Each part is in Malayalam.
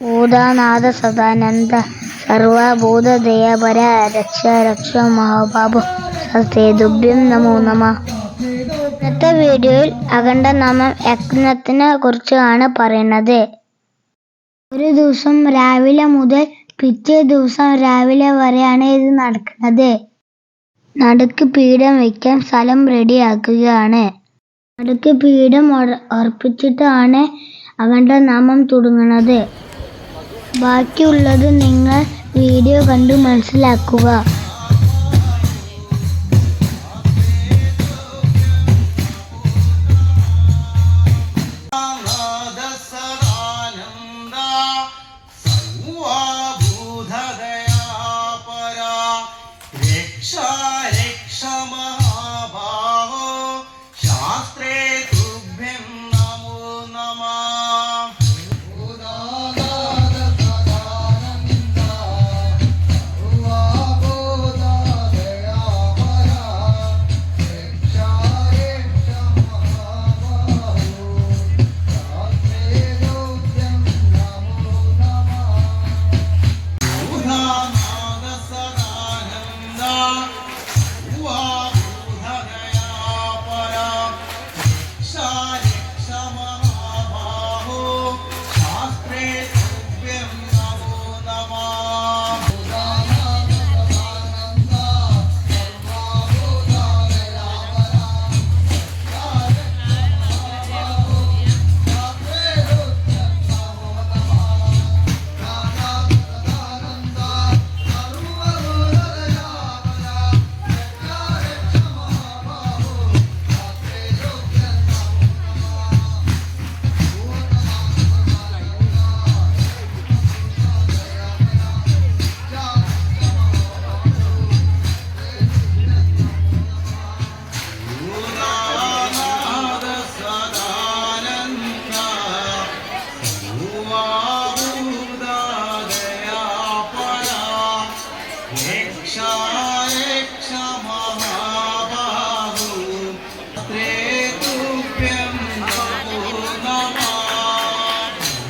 ഭൂതാനാഥ സദാനന്ദ സർവഭൂതദയാപര രക്ഷ രക്ഷ മഹാബാബു സസ്തേതുഭ്യം നമോ നമ. ഇന്നത്തെ വീഡിയോയിൽ അഖണ്ഡനാമം യജ്ഞത്തിനെ കുറിച്ചാണ് പറയുന്നത്. ഒരു ദിവസം രാവിലെ മുതൽ പിറ്റേ ദിവസം രാവിലെ വരെയാണ് ഇത് നടക്കുന്നത്. നടുക്ക് പീഠം വയ്ക്കാൻ സ്ഥലം റെഡിയാക്കുകയാണ്. നടുക്ക് പീഠം ഉറപ്പിച്ചിട്ടാണ് ഉറപ്പിച്ചിട്ടാണ് അഖണ്ഡനാമം തുടങ്ങുന്നത്. ബാക്കിയുള്ളത് നിങ്ങൾ വീഡിയോ കണ്ടു മനസ്സിലാക്കുക.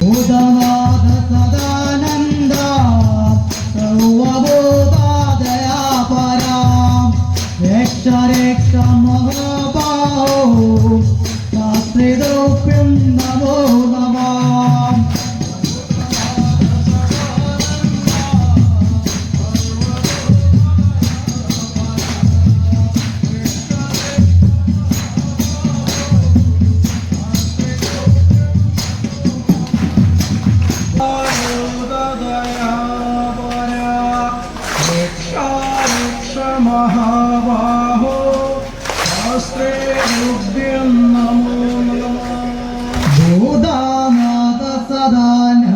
ഭൂതനാഥ സദാനന്ദ സർവഭൂതാദയാപരാം രക്ഷ രക്ഷ മഹാബാഹോ മഹാബാഹോ ശാസ്ത്രേ രുഭ്യം നമോ നമഃ ഭൂതാനാഥ സദാനന്ദ